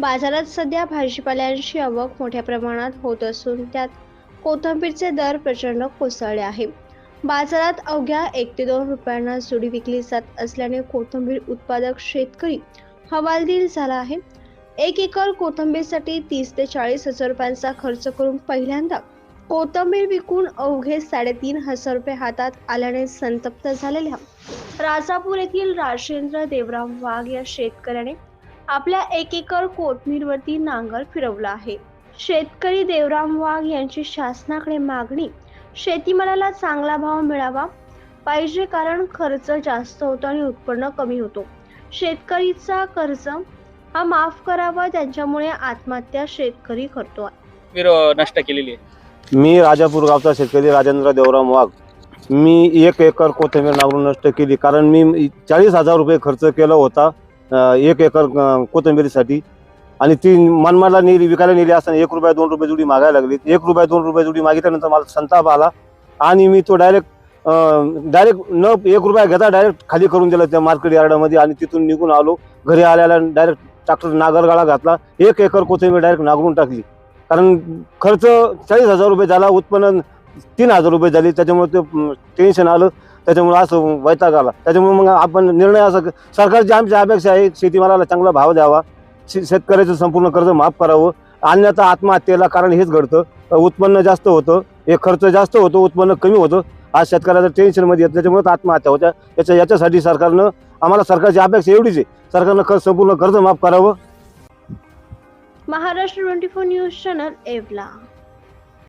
बाजारात सध्या भाजीपाल्यांची आवक मोठ्या प्रमाणात होत असून त्यात कोथिंबीरचे दर प्रचंड कोसळले आहे. बाजारात अवघ्या एक ते दोन रुपयांना जुडी विकली जात असल्याने कोथिंबीर उत्पादक शेतकरी हवालदिल झाला आहे. एक एकर कोथिंबीरसाठी तीस ते चाळीस हजार रुपयांचा खर्च करून पहिल्यांदा कोथिंबीर विकून अवघे साडेतीन हजार रुपये हातात आल्याने संतप्त झालेल्या राजापूर येथील राजेंद्र देवराव वाघ या शेतकऱ्याने आपल्या एक एकर कोथमीरवरती नांगर फिरवला आहे. शेतकरी देवराम वाघ यांची शासनाकडे मागणी शेतीमालाला चांगला भाव मिळावा पाहिजे कारण खर्च जास्त होतो आणि उत्पन्न कमी होतो. शेतकरीचा कर्ज हा माफ करावा त्यांच्यामुळे आत्महत्या शेतकरी करतो वीर नष्ट केलेली आहे. मी राजापूर गावचा शेतकरी राजेंद्र देवराम वाघ. मी एक एकर कोथिंबीर नांगरून नष्ट केली कारण मी चाळीस हजार रुपये खर्च केला होता. एक एकर कोथंबिरीसाठी कोथिंबीरीसाठी. आणि ती मनमाडला नेली विकायला नेली असताना एक रुपया दोन रुपये जुडी मागायला लागली. एक रुपया दोन रुपये जुडी मागितल्यानंतर मला संताप आला. आणि मी तो डायरेक्ट डायरेक्ट न एक रुपया घेता डायरेक्ट खाली करून दिला त्या मार्केट यार्डामध्ये आणि तिथून निघून आलो. घरी आल्याला डायरेक्ट ट्रॅक्टर नागरगाळा घातला. एक एकर कोथिंबीर डायरेक्ट नांगरून टाकली. कारण खर्च चाळीस हजार रुपये झाला उत्पन्न तीन हजार रुपये झाले. त्याच्यामुळे ते टेन्शन आलं. त्याच्यामुळे असं वैताग आला. त्याच्यामुळे मग आपण निर्णय असा सरकारची आमची अपेक्षा आहे शेतीमालाला चांगला भाव द्यावा. शे- शेतकऱ्याचं संपूर्ण कर्ज माफ करावं. अन्यथा आत्महत्येला कारण हेच घडतं. उत्पन्न जास्त होतं हे खर्च जास्त होतो उत्पन्न कमी होतं. आज शेतकऱ्याचं टेन्शनमध्ये येत त्याच्यामुळे आत्महत्या होत्या. याच्या याच्यासाठी सरकारनं आम्हाला सरकारची अपेक्षा एवढीच आहे. सरकारनं कर संपूर्ण कर्ज माफ करावं. Maharashtra twenty four news channel एवला.